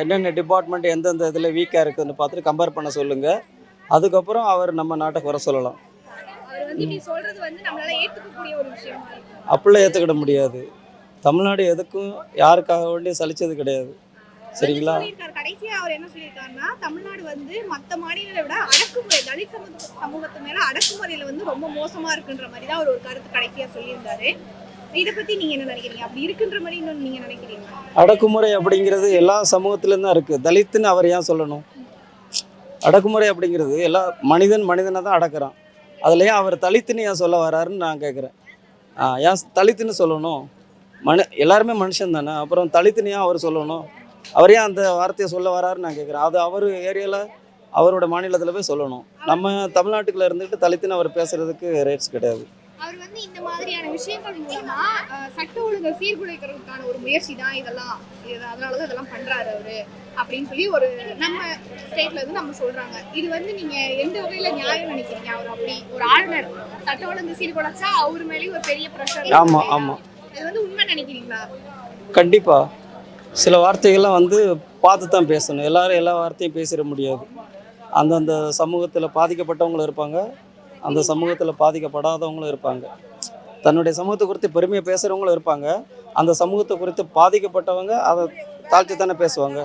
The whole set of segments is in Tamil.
என்னென்ன டிபார்ட்மெண்ட் எந்தெந்த இதில் வீக்காக இருக்குதுன்னு பார்த்துட்டு கம்பேர் பண்ண சொல்லுங்கள் அதுக்கப்புறம் அவர் நம்ம நாட்டை குறை சொல்லலாம். அப்படிலாம் ஏற்றுக்கிட முடியாது. தமிழ்நாடு எதுக்கும் யாருக்காக வேண்டிய சலிச்சது கிடையாது. சரிங்களா? கடைசியா அவர் என்ன சொல்லியிருக்காருன்னா தமிழ்நாடு வந்து மத்த மாநிலங்களை விட அடக்குமுறை தலித் சமூக சமூகத்து மேல அடக்குமுறையில வந்து ரொம்ப மோசமா இருக்குன்ற மாதிரி தான் அவர் ஒரு கருத்து கடைசியா சொல்லியிருந்தாரு. இதை பத்தி நீங்க என்ன நினைக்கிறீங்க? அப்படி இருக்குன்ற மாதிரி இன்னும் நீங்க நினைக்கிறீங்க அடக்குமுறை அப்படிங்கிறது எல்லா சமூகத்திலும் தான் இருக்குது தலித்துன்னு அவர் ஏன் சொல்லணும்? அடக்குமுறை அப்படிங்கிறது எல்லா மனிதன் மனிதனை தான் அடக்குறான். அதில் அவர் தலித்துன்னு ஏன் சொல்ல வராருன்னு நான் கேட்குறேன் ஏன் தலித்துன்னு சொல்லணும்? மனு எல்லாருமே மனுஷன் தானே. அப்புறம் தலித்துன்னு ஏன் அவர் சொல்லணும்? அவர் ஏன் அந்த வார்த்தையை சொல்ல வராருன்னு நான் கேட்குறேன் அது அவர் ஏரியாவில் அவரோட மாநிலத்தில் போய் சொல்லணும். நம்ம தமிழ்நாட்டுக்குள்ளே இருந்துட்டு தலித்துன்னு அவர் பேசுகிறதுக்கு ரேட்ஸ் கிடையாது. அவர் வந்து இந்த மாதிரியான விஷயங்கள் மூலமா சட்ட ஒழுங்கை சீர்குலைக்கிறதுக்கான ஒரு முயற்சி தான் இதெல்லாம். இது அதனாலதான் இதெல்லாம் பண்றாரு அவரு அப்படின்னு சொல்லி ஒரு நம்ம ஸ்டேட்ல இருந்து நம்ம சொல்றாங்க. இது வந்து நீங்க எந்த வகையில நியாயம் நினைக்கிறீங்க அவர் அப்படி ஒரு ஆளுநர் சட்ட ஒழுங்கு சீர்குலைச்சா அவர் மேலேயும் ஒரு பெரிய ப்ரெஷர் ஆமா, ஆமா. இது வந்து உண்மை நினைக்கிறீங்களா? கண்டிப்பாக சில வார்த்தைகள்லாம் வந்து பார்த்து தான் பேசணும். எல்லாரும் எல்லா வார்த்தையும் பேசிட முடியாது. அந்தந்த சமூகத்தில் பாதிக்கப்பட்டவங்களும் இருப்பாங்க. அந்த சமூகத்தில் பாதிக்கப்படாதவங்களும் இருப்பாங்க. தன்னுடைய சமூகத்தை குறித்து பெருமையாக பேசுகிறவங்களும் இருப்பாங்க. அந்த சமூகத்தை குறித்து பாதிக்கப்பட்டவங்க அதை தாழ்த்தி தானே பேசுவாங்க.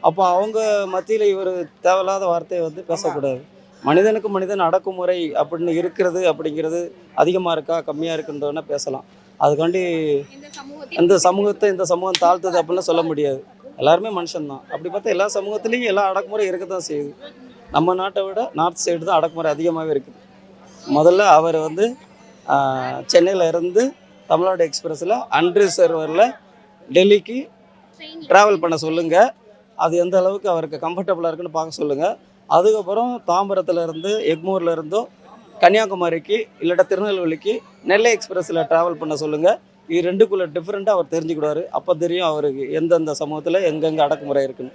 அப்போ அவங்க மத்தியில் இவர் தேவையில்லாத வார்த்தையை வந்து பேசக்கூடாது. மனிதனுக்கு மனிதன் அடக்குமுறை அப்படின்னு இருக்கிறது அப்படிங்கிறது அதிகமாக இருக்கா கம்மியாக இருக்குன்றதுனா பேசலாம். அதுக்காண்டி இந்த இந்த சமூகத்தை இந்த சமூகம் தாழ்த்துது அப்படின்னு சொல்ல முடியாது. எல்லாருமே மனுஷன்தான் அப்படி பார்த்தா எல்லா சமூகத்துலேயும் எல்லா அடக்குமுறை இருக்க தான் செய்யுது. நம்ம நாட்டை விட நார்த் சைடு தான் அடக்குமுறை அதிகமாகவே இருக்குது. முதல்ல அவர் வந்து சென்னையில் இருந்து தமிழ்நாடு எக்ஸ்பிரஸில் அன்ரிசர்வரில் டெல்லிக்கு ட்ராவல் பண்ண சொல்லுங்கள் அது எந்த அளவுக்கு அவருக்கு கம்ஃபர்டபுளாக இருக்குன்னு பார்க்க சொல்லுங்கள் அதுக்கப்புறம் தாம்பரத்துல இருந்து எக்மூர்ல இருந்தோ கன்னியாகுமரிக்கு இல்லாட்டா திருநெல்வேலிக்கு நெல்லை எக்ஸ்பிரஸில் ட்ராவல் பண்ண சொல்லுங்கள் இது ரெண்டுக்குள்ளே டிஃப்ரெண்ட்டாக அவர் தெரிஞ்சுக்கிடுவார். அப்போ தெரியும் அவருக்கு எந்தெந்த சமூகத்தில் எங்கெங்கே அடக்குமுறை இருக்குன்னு.